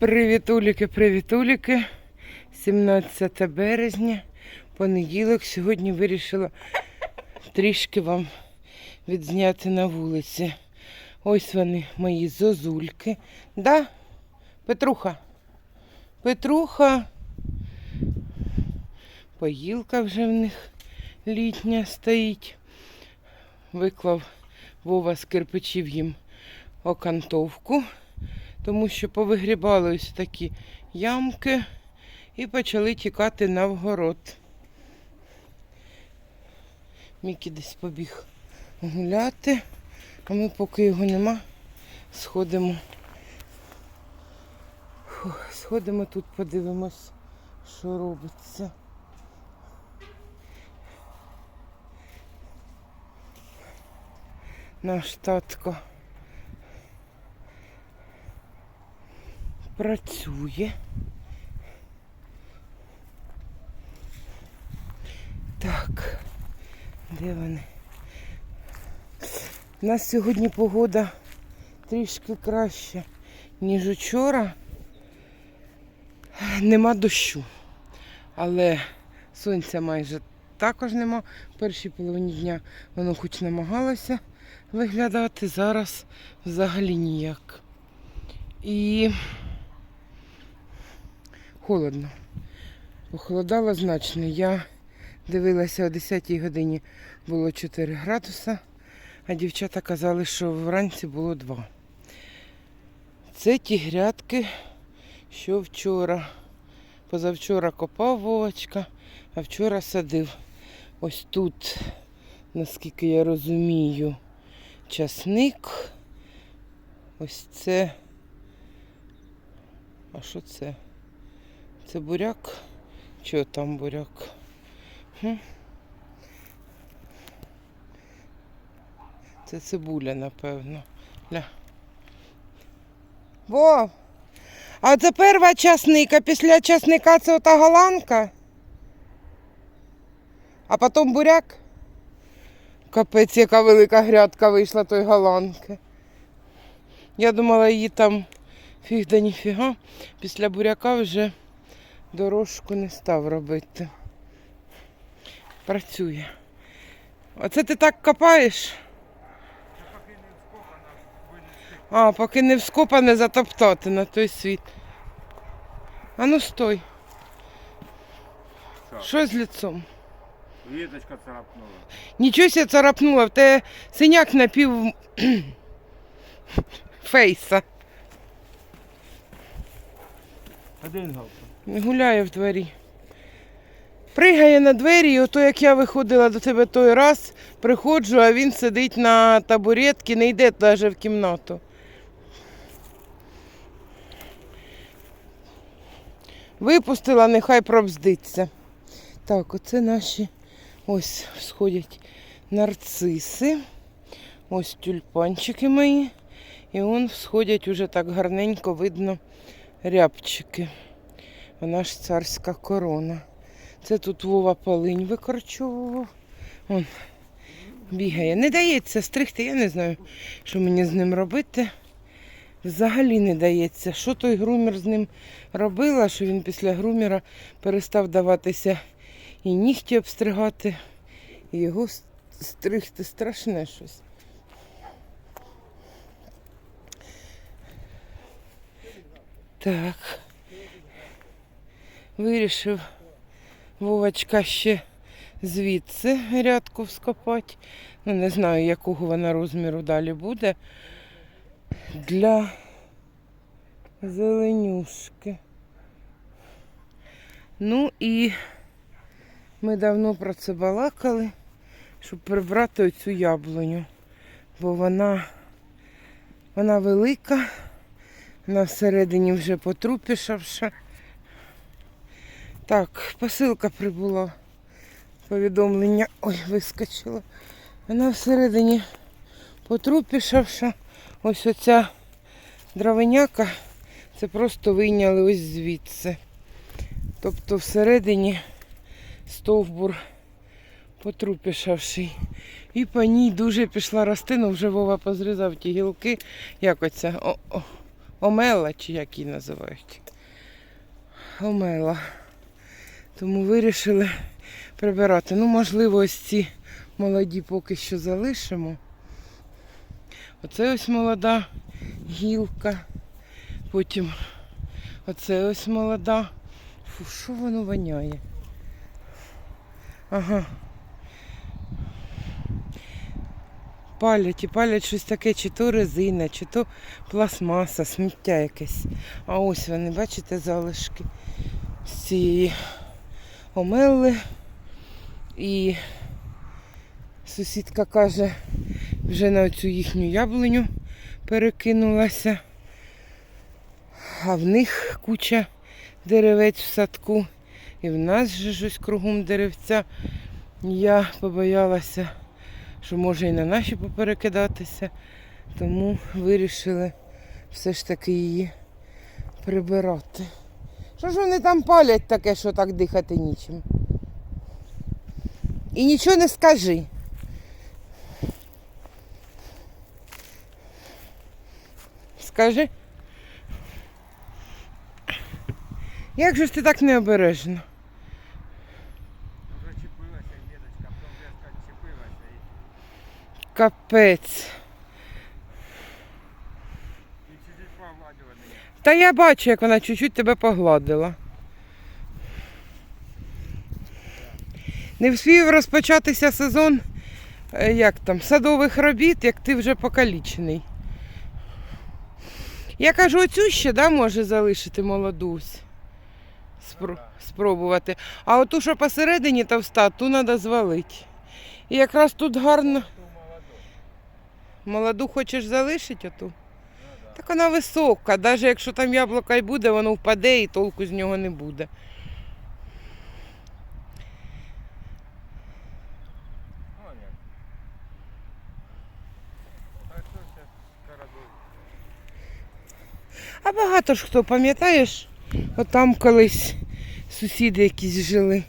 Привітуліки, привітуліки. 17 березня, понеділок. Сьогодні вирішила трішки вам відзняти на вулиці. Ось вони, мої зозульки. Да? Петруха? Петруха. Поїлка вже в них літня стоїть. Виклав Вова з кирпичів їм окантовку тому що повигрібали ось такі ямки і почали тікати на вгород. Мікі десь побіг гуляти, а ми, поки його нема, сходимо. Фух, сходимо тут, подивимось, що робиться. Наш татко. Працює. Так, де вони? У нас сьогодні погода трішки краща, ніж учора. Нема дощу, але сонця майже також нема. Першій половині дня воно хоч намагалося виглядати, зараз взагалі ніяк. І холодно. Похолодало значно. Я дивилася о 10 годині було 4 градуса, а дівчата казали, що вранці було 2. Це ті грядки, що вчора. Позавчора копав Вовочка, а вчора садив. Ось тут, наскільки я розумію, часник. Ось це. А що це? Це буряк? Чи там буряк? Хм? Це цибуля, напевно. Ля. Вов! А це перша часника, після часника це ота голландка. А потім буряк. Капець, яка велика грядка вийшла той голландки. Я думала, її там фіг да ніфіга. Після буряка вже дорожку не став робити. Працює. Оце ти так копаєш? А, поки не вскопане затоптати на той світ. А ну стой. Що? З лицом? Віточка царапнула. Нічого ся царапнула, в тебе синяк на пів фейса. Один Гуляє в дворі. Пригає на двері, і ото як я виходила до тебе той раз, приходжу, а він сидить на табуретці, не йде навіть в кімнату. Випустила, нехай пробздиться. Так, оце наші ось сходять нарциси. Ось тюльпанчики мої. І вон сходять уже так гарненько видно рябчики. Вона ж царська корона. Це тут Вова полинь викорчовував. Он бігає. Не дається стригти, я не знаю, що мені з ним робити. Взагалі не дається. Що той грумер з ним робила, що він після грумера перестав даватися і нігті обстригати, і його стригти страшне щось. Так. Вирішив Вовочка ще звідси грядку вскопати. Ну, не знаю, якого вона розміру далі буде. Для зеленюшки. Ну і ми давно про це балакали, щоб прибрати оцю яблуню. Бо вона, вона велика, вона всередині вже потрупішавша. Так, посилка прибула. Повідомлення. Ой, вискочило. Вона всередині потрупішавша. Ось оця дровиняка. Це просто вийняли ось звідси. Тобто всередині стовбур потрупішавший. І по ній дуже пішла рости, ну вже Вова позрізав ті гілки. Як оця? О, о, омела, чи як її називають. Омела. Тому вирішили прибирати. Ну, можливо, ось ці молоді поки що залишимо. Оце ось молода гілка. Потім оце ось молода. Фу, що воно воняє? Ага. Палять і палять щось таке, чи то резина, чи то пластмаса, сміття якесь. А ось вони, бачите, залишки з цієї омели. І сусідка каже, вже на цю їхню яблуню перекинулася. А в них куча деревець в садку. І в нас же щось кругом деревця. Я побоялася, що може і на наші поперекидатися. Тому вирішили все ж таки її прибирати. Що ж вони там палять таке, що так дихати нічим? І нічого не скажи. Скажи. Як же ж ти так необережно? Капець. і чуть-чуть погладила мене. Та я бачу, як вона чуть-чуть тебе погладила. Не встиг розпочатися сезон е, як там, садових робіт, як ти вже покалічений. Я кажу, оцю ще да, може залишити молодусь. Спро- спробувати. А оту, що посередині товста, ту треба звалити. І якраз тут гарно. Молоду. Хочеш залишити оту? Так вона висока, навіть якщо там яблука й буде, воно впаде і толку з нього не буде. А багато ж хто, пам'ятаєш, отам колись сусіди якісь жили.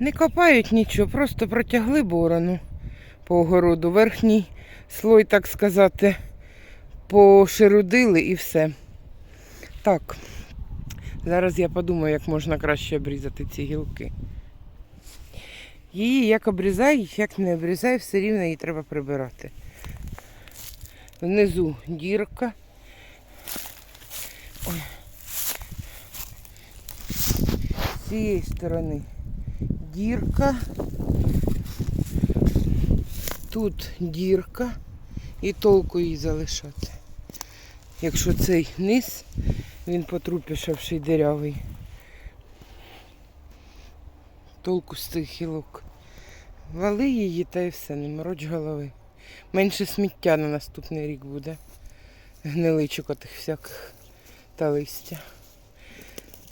Не копають нічого, просто протягли борону по огороду. Верхній слой, так сказати, пошерудили і все. Так, зараз я подумаю, як можна краще обрізати ці гілки. Її як обрізай, як не обрізай, все рівно її треба прибирати. Внизу дірка. з цієї сторони дірка. Тут дірка і толку її залишати. Якщо цей низ, він потрупішавший дирявий. Толку з цих гілок. Вали її та і все, не мороч голови. Менше сміття на наступний рік буде. Гниличок отих всяких та листя.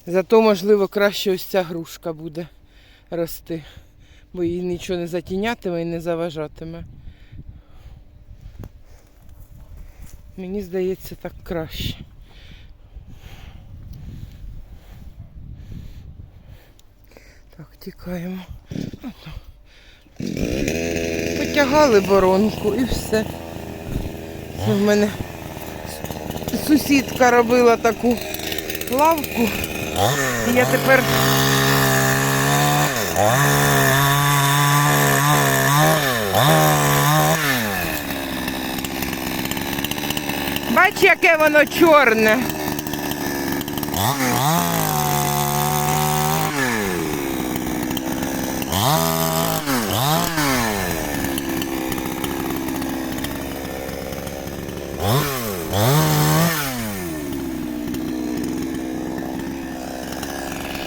Зато, можливо, краще ось ця грушка буде рости, бо її нічого не затінятиме і не заважатиме. Мені здається, так краще. Так, тікаємо. Потягали боронку і все. Це в мене сусідка робила таку лавку. І я тепер. Бач, яке воно чорне.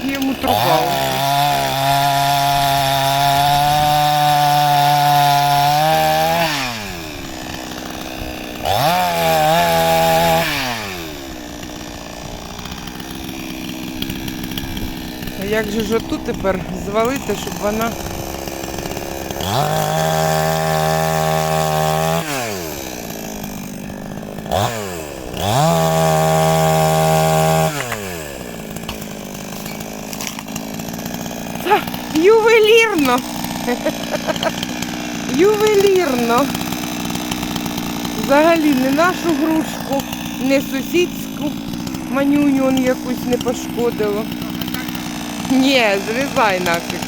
Йому труба. А як ж отут тепер звалити, щоб вона. Та, Ювелірно. Ювелірно. Взагалі не нашу грушку, не сусідську. Манюню якусь не пошкодило. Ні, зрізай нафіг.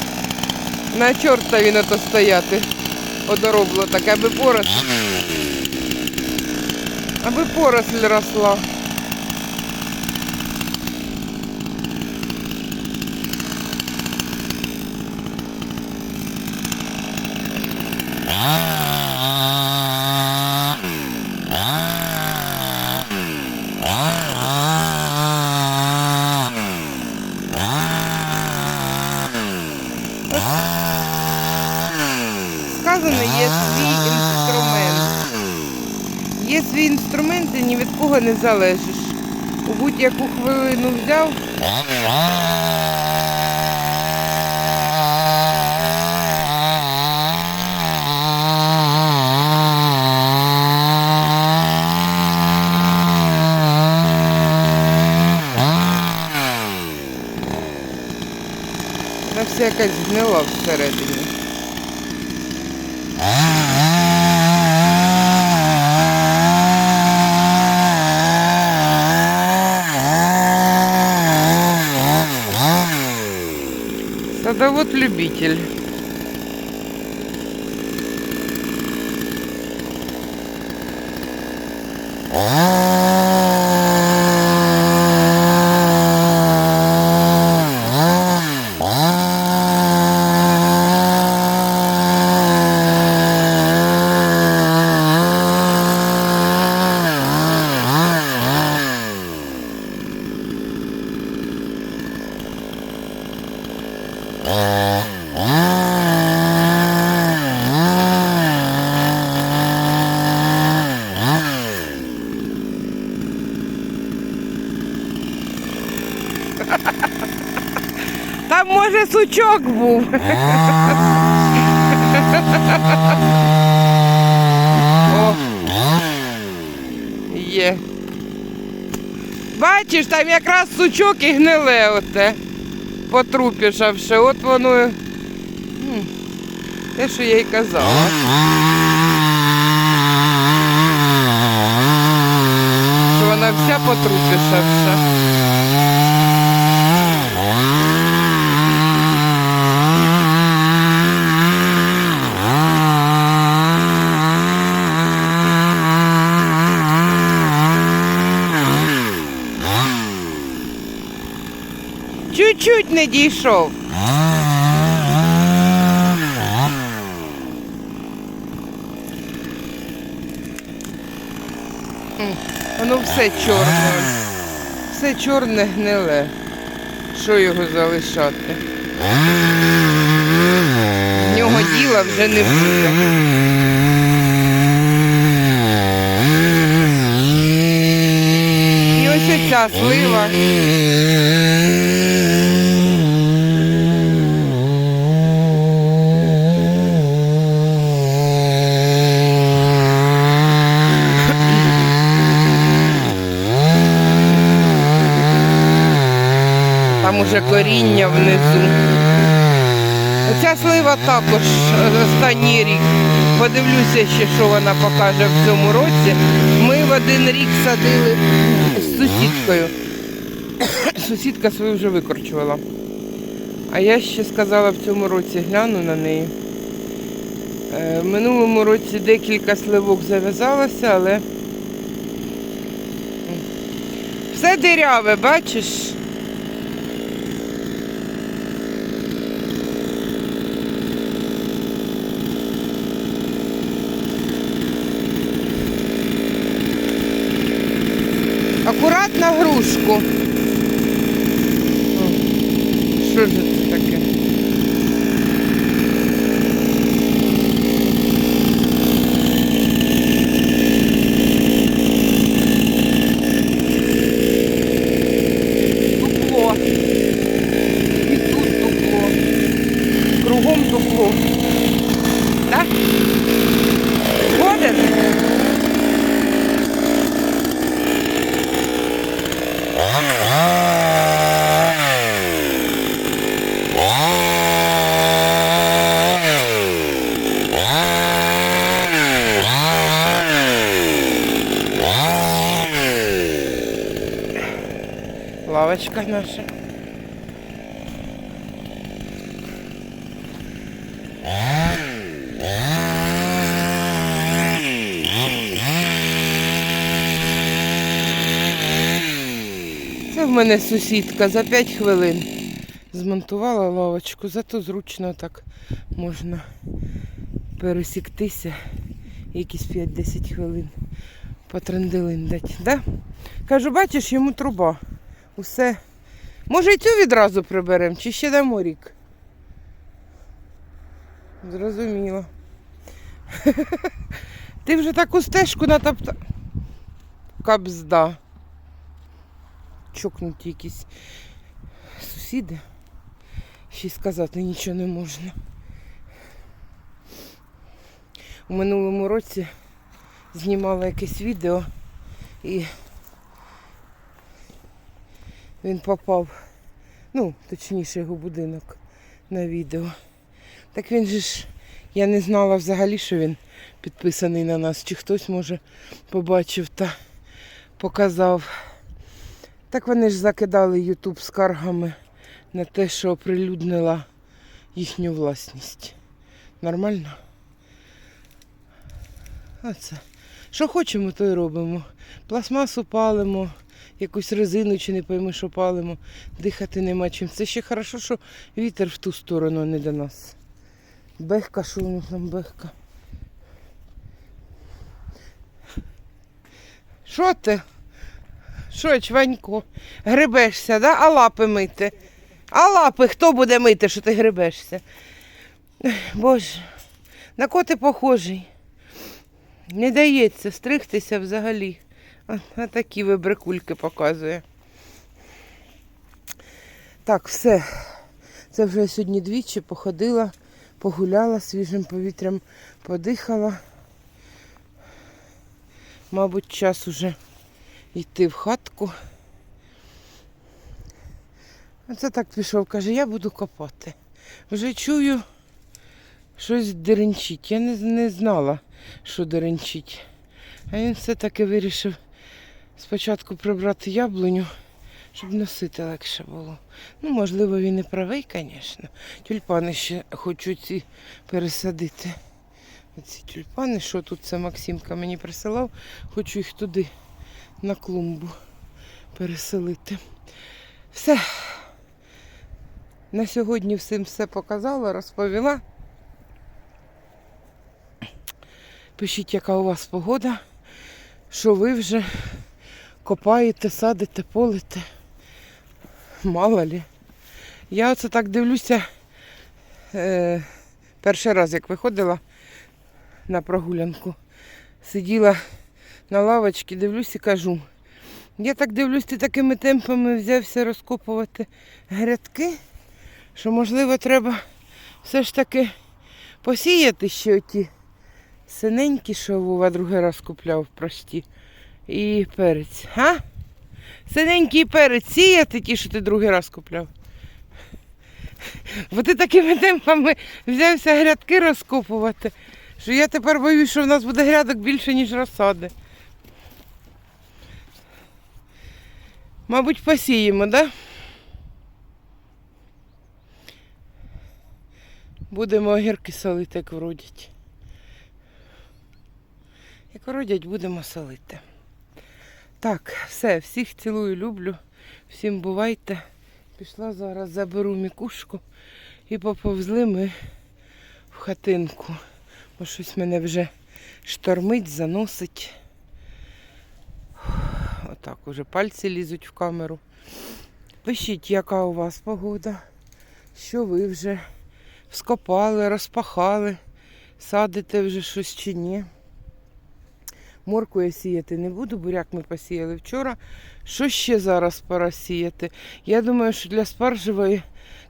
На чорта він ото стояти. Одоробло таке, аби поросль. Аби поросль росла. Сказано, є свій інструмент. Є свій інструмент і ні від кого не залежиш. У будь-яку хвилину взяв. Вся якась гнила всередині. Садовод-любитель. Там сучок був. О. Є. Бачиш, там якраз сучок і гниле оте. Потрупішавши. От воно. Те, що я й казала. Що вона вся потрупішавша. Чуть-чуть дійшов. Воно все чорне. Все чорне гниле. Що його залишати? В нього діла вже не буде. І ось ця слива. Там уже коріння внизу. Оця слива також е, останній рік. Подивлюся ще, що вона покаже в цьому році. Ми в один рік садили з сусідкою. Сусідка свою вже викорчувала. А я ще сказала в цьому році, гляну на неї. Е, минулому році декілька сливок зав'язалося, але все диряве, бачиш? Акуратно грушку. Що ж це таке? Дупло. І тут дупло. Кругом дупло. Так? Згоден? Лавочка наша. Це в мене сусідка за 5 хвилин змонтувала лавочку, зато зручно так можна пересіктися якісь 5-10 хвилин потренделиндать. Да? Кажу, бачиш, йому труба. Усе. Може і цю відразу приберемо, чи ще дамо рік? Зрозуміло. Ти вже таку стежку натопта. Кабзда. Чокнуті якісь сусіди. Ще й сказати нічого не можна. У минулому році знімала якесь відео і він попав, ну, точніше, його будинок на відео. Так він же ж, я не знала взагалі, що він підписаний на нас, чи хтось, може, побачив та показав. Так вони ж закидали Ютуб скаргами на те, що оприлюднила їхню власність. Нормально? Оце. Що хочемо, то й робимо. Пластмасу палимо, якусь резину чи не пойми, що палимо. Дихати нема чим. Це ще хорошо, що вітер в ту сторону, не до нас. Бехка, що воно там бехка. Що ти? Що, чванько? Грибешся, да? А лапи мити? А лапи хто буде мити, що ти грибешся? Боже, на кого ти похожий? Не дається стригтися взагалі. А, такі вибрикульки показує. Так, все. Це вже сьогодні двічі походила, погуляла свіжим повітрям, подихала. Мабуть, час уже йти в хатку. Оце так пішов, каже, я буду копати. Вже чую, щось деренчить. Я не, не знала, що деренчить. А він все-таки вирішив спочатку прибрати яблуню, щоб носити легше було. Ну, можливо, він і правий, звісно. Тюльпани ще хочу ці пересадити. Оці тюльпани, що тут це Максимка мені присилав, хочу їх туди на клумбу переселити. Все. На сьогодні всім все показала, розповіла. Пишіть, яка у вас погода, що ви вже копаєте, садите, полите. Мало лі. Я оце так дивлюся. Е, перший раз, як виходила на прогулянку, сиділа на лавочці, дивлюсь і кажу. Я так дивлюсь, ти такими темпами взявся розкопувати грядки, що, можливо, треба все ж таки посіяти ще оті синенькі, що Вова другий раз купляв, прості, і перець. А? Синенький перець сіяти ті, що ти другий раз купляв. Бо ти такими темпами взявся грядки розкопувати, що я тепер боюсь, що в нас буде грядок більше, ніж розсади. Мабуть, посіємо, так? Да? Будемо огірки солити, як вродять. Як вродять, будемо солити. Так, все, всіх цілую, люблю. Всім бувайте. Пішла зараз, заберу мікушку і поповзли ми в хатинку. Бо щось мене вже штормить, заносить. Отак уже пальці лізуть в камеру. Пишіть, яка у вас погода, що ви вже скопали, розпахали, садите вже щось чи ні. Морку я сіяти не буду, буряк ми посіяли вчора. Що ще зараз пора сіяти? Я думаю, що для спаржевої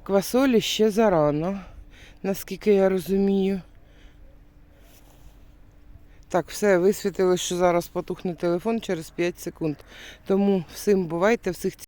квасолі ще зарано, наскільки я розумію. Так, все, висвітили, що зараз потухне телефон через 5 секунд. Тому всім бувайте, всіх